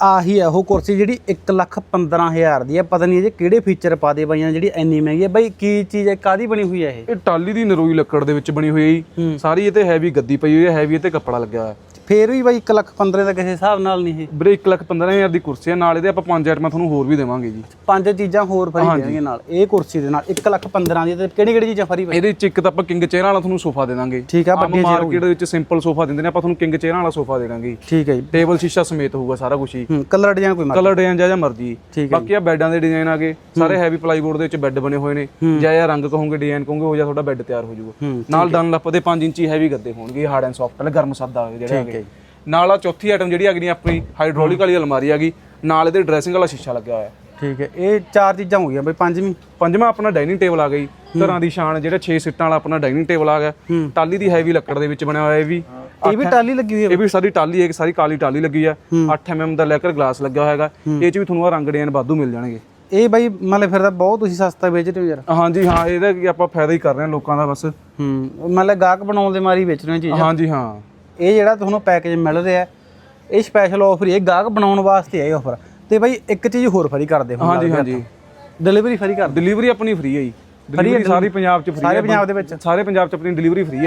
ਆਹੀ ਹੈ ਉਹ ਕੁਰਸੀ ਜਿਹੜੀ 1 ਲੱਖ 15000 ਦੀ ਹੈ ਪਤਾ ਨਹੀਂ ਇਹ ਕਿਹੜੇ ਫੀਚਰ ਪਾ ਦੇ ਬਾਈਆਂ ਜਿਹੜੀ ਇੰਨੀ ਮਹਿੰਗੀ ਹੈ ਬਾਈ ਕੀ ਚੀਜ਼ ਹੈ ਕਾਦੀ ਬਣੀ ਹੋਈ ਹੈ ਇਹ? ਇਹ ਟਾਲੀ ਦੀ ਨਰੋਈ ਲੱਕੜ ਦੇ ਵਿੱਚ ਬਣੀ ਹੋਈ ਹੈ ਜੀ। ਸਾਰੀ ਇਹ ਤੇ ਹੈਵੀ ਗੱਦੀ ਪਈ ਹੋਈ ਹੈ ਹੈਵੀ ਇਹ ਤੇ ਕੱਪੜਾ ਲੱਗਿਆ ਹੋਇਆ। ਹੈ ਫੇਰ ਵੀ ਬਾਈ 1 ਲੱਖ 15 ਦਾ ਕਿਸੇ ਹਿਸਾਬ ਨਾਲ ਨਹੀਂ ਇਹ। ਵੀਰੇ 1 ਲੱਖ 15000 ਦੀ ਕੁਰਸੀ ਹੈ ਨਾਲ ਇਹਦੇ ਆਪਾਂ ਪੰਜ ਆਈਟਮਾਂ ਤੁਹਾਨੂੰ ਹੋਰ ਵੀ ਦੇਵਾਂਗੇ ਜੀ। ਪੰਜ ਚੀਜ਼ਾਂ ਹੋਰ ਫਰੀ ਦੇਣਗੇ ਨਾਲ। ਇਹ ਕੁਰਸੀ ਦੇ ਨਾਲ 1 ਲੱਖ 15 ਦੀ ਤੇ ਕਿਹੜੀ ਕਿਹੜੀ ਚੀਜ਼ਾਂ ਫਰੀ ਇਹਦੇ ਵਿੱਚ ਇੱਕ ਤਾਂ ਆਪਾਂ ਕਿੰਗ ਚੇਅਰ ਵਾਲਾ ਤੁਹਾਨੂੰ ਸੋਫਾ ਦੇ ਦਾਂਗੇ। ਠੀਕ ਆ ਆਮ ਮਾਰਕੀਟ ਦੇ ਵਿੱਚ ਸਿੰਪਲ ਸੋਫਾ ਦਿੰਦੇ ਨੇ ਆਪਾਂ ਤੁਹਾਨੂੰ ਕਿੰਗ ਚੇਅਰ ਵਾਲਾ ਸੋਫਾ ਦੇ ਦਾਂਗੇ। ਠੀਕ ਹੈ ਜੀ। ਟੇਬਲ ਸ਼ੀਸ਼ਾ ਸਮੇਤ ਹੋਊਗਾ ਸਾਰਾ ਕੁਝ ਹੀ। ਹੂੰ ਕਲਰ ਡਿਜ਼ਾਈਨ ਕੋਈ ਮਰ ਕਲਰ ਡਿਜ਼ਾਈਨ ਜਾਂ ਮਰਜ਼ੀ। ਠੀਕ ਹੈ ਬਾਕੀ ਆ ਬੈੱਡਾਂ ਦੇ ਡਿਜ਼ਾਈਨ ਆ ਗਏ ਸਾਰੇ ਹੈਵੀ ਪਲਾਈਵੁੱਡ ਦੇ ਵਿੱਚ ਬੈੱਡ ਬਣੇ ਹੋਏ ਨੇ। ਜਾਂ ਜਾਂ ਰੰਗ ਕਹੋਗੇ ਡਿਜ਼ਾਈਨ ਕਹੋਗੇ ਉਹ ਜਾਂ ਤੁਹਾਡਾ ਬੈੱਡ ਤਿਆਰ ਹੋ ਜਾਊਗਾ। ਹੂੰ ਨਾਲ ਡਨ ਲੱਪ ਦੇ 5 ਇੰਚੀ ਹੈਵੀ ਗੱਦੇ ਹੋਣਗੇ ਹਾਰਡ ਐਂਡ ਸੌਫਟ ਵਾਲੇ ਗਰਮ ਸੱਦਾ ਵਾਲੇ ਜਿਹੜੇ ਹੈਗੇ। ਨਾਲ ਆ ਚੌਥੀ ਆਈਟਮ ਜਿਹੜੀ ਹੈਗੀ ਆਪਣੀ ਹਾਈਡ੍ਰੋਲਿਕ ਵਾਲੀ ਅਲਮਾਰੀ ਹੈਗੀ ਨਾਲ ਇਹਦੇ ਡਰੈਸਿੰਗ ਵਾਲਾ ਸ਼ੀਸ਼ਾ ਲੱਗਿਆ ਹੋਇਆ। ਠੀਕ ਹੈ ਇਹ ਚਾਰ ਚੀਜ਼ਾਂ ਹੋ ਗਈਆਂ ਬਾਈ ਪੰਜਵੀਂ। ਪੰਜਵਾਂ ਆਪਣਾ ਡਾਈਨਿੰਗ ਟੇਬਲ ਆ ਗਈ ਘਰਾਂ ਦੀ ਸ਼ਾਨ ਜਿਹੜਾ 6 ਸੀਟਾਂ ਵਾਲਾ ਆਪਣਾ ਡਾਈਨਿੰਗ ਟੇਬਲ ਆ ਗਿਆ। ਟਾਲੀ ਦੀ ਹੈਵੀ ਲੱਕੜ ਦੇ ਵਿੱਚ ਬਣਿਆ ਹੋਇਆ ਇਹ ਵੀ। ਇਹ ਵੀ ਟਾਲੀ ਲੱਗੀ ਹੋਈ ਹੈ ਇਹ ਵੀ ਸਾਰੀ ਟਾਲੀ ਹੈ ਸਾਰੀ ਕਾਲੀ ਟਾਲੀ ਲੱਗੀ ਆ। 8 mm ਦਾ ਲੈਕਰ ਗਲਾਸ ਲੱਗਿਆ ਹੋਇਆ ਹੈਗਾ। ਇਹ ਚ ਵੀ ਤੁਹਾਨੂੰ ਆ ਰੰਗ ਡਿਜ਼ਾਈਨ ਵਾਧੂ ਮਿਲ ਜਾਣਗੇ। ਇਹ ਬਾਈ ਮਤਲਬ ਫਿਰ ਤਾਂ ਬਹੁਤ ਤੁਸੀਂ ਸਸਤਾ ਵੇਚ ਰਹੇ ਹੋ ਯਾਰ। ਹਾਂਜੀ ਹਾਂ ਇਹਦਾ ਕੀ ਆਪਾਂ ਫਾਇਦਾ ਹੀ ਕਰ ਰਹੇ ਹਾਂ ਲੋਕਾਂ ਦਾ ਬਸ। ਹੂੰ ਮਤਲਬ ਗਾਹਕ ਬਣਾਉਣ ਦੇ ਮਾਰੀ ਵੇਚ ਰਹੇ ਹੋ ਚੀਜ਼ਾਂ। ਹਾਂਜੀ ਹਾਂ। ਇਹ ਜਿਹੜਾ ਤੁਹਾਨੂੰ ਪੈਕੇਜ ਮਿਲ ਰਿਹਾ ਹੈ, ਇਹ ਸਪੈਸ਼ਲ ਆਫਰ ਇਹ ਗਾਹਕ ਬਣਾਉਣ ਵਾਸਤੇ ਹੈ ਇਹ ਆਫਰ ਤੇ ਬਾਈ ਇੱਕ ਚੀਜ਼ ਹੋਰ ਫਰੀ ਕਰਦੇ ਹੋ ਹਾਂਜੀ ਹਾਂਜੀ। ਡਿਲੀਵਰੀ ਫਰੀ ਕਰ ਡਿਲੀਵਰੀ ਆਪਣੀ ਫ੍ਰੀ ਹੈ ਜੀ। ਡਿਲੀਵਰੀ ਸਾਰੀ ਪੰਜਾਬ ਚ ਫ੍ਰੀ ਸਾਰੇ ਪੰਜਾਬ ਦੇ ਵਿੱਚ। ਸਾਰੇ ਪੰਜਾਬ ਚ ਆਪਣੀ ਡਿਲੀਵਰੀ ਫ੍ਰੀ ਹੈ।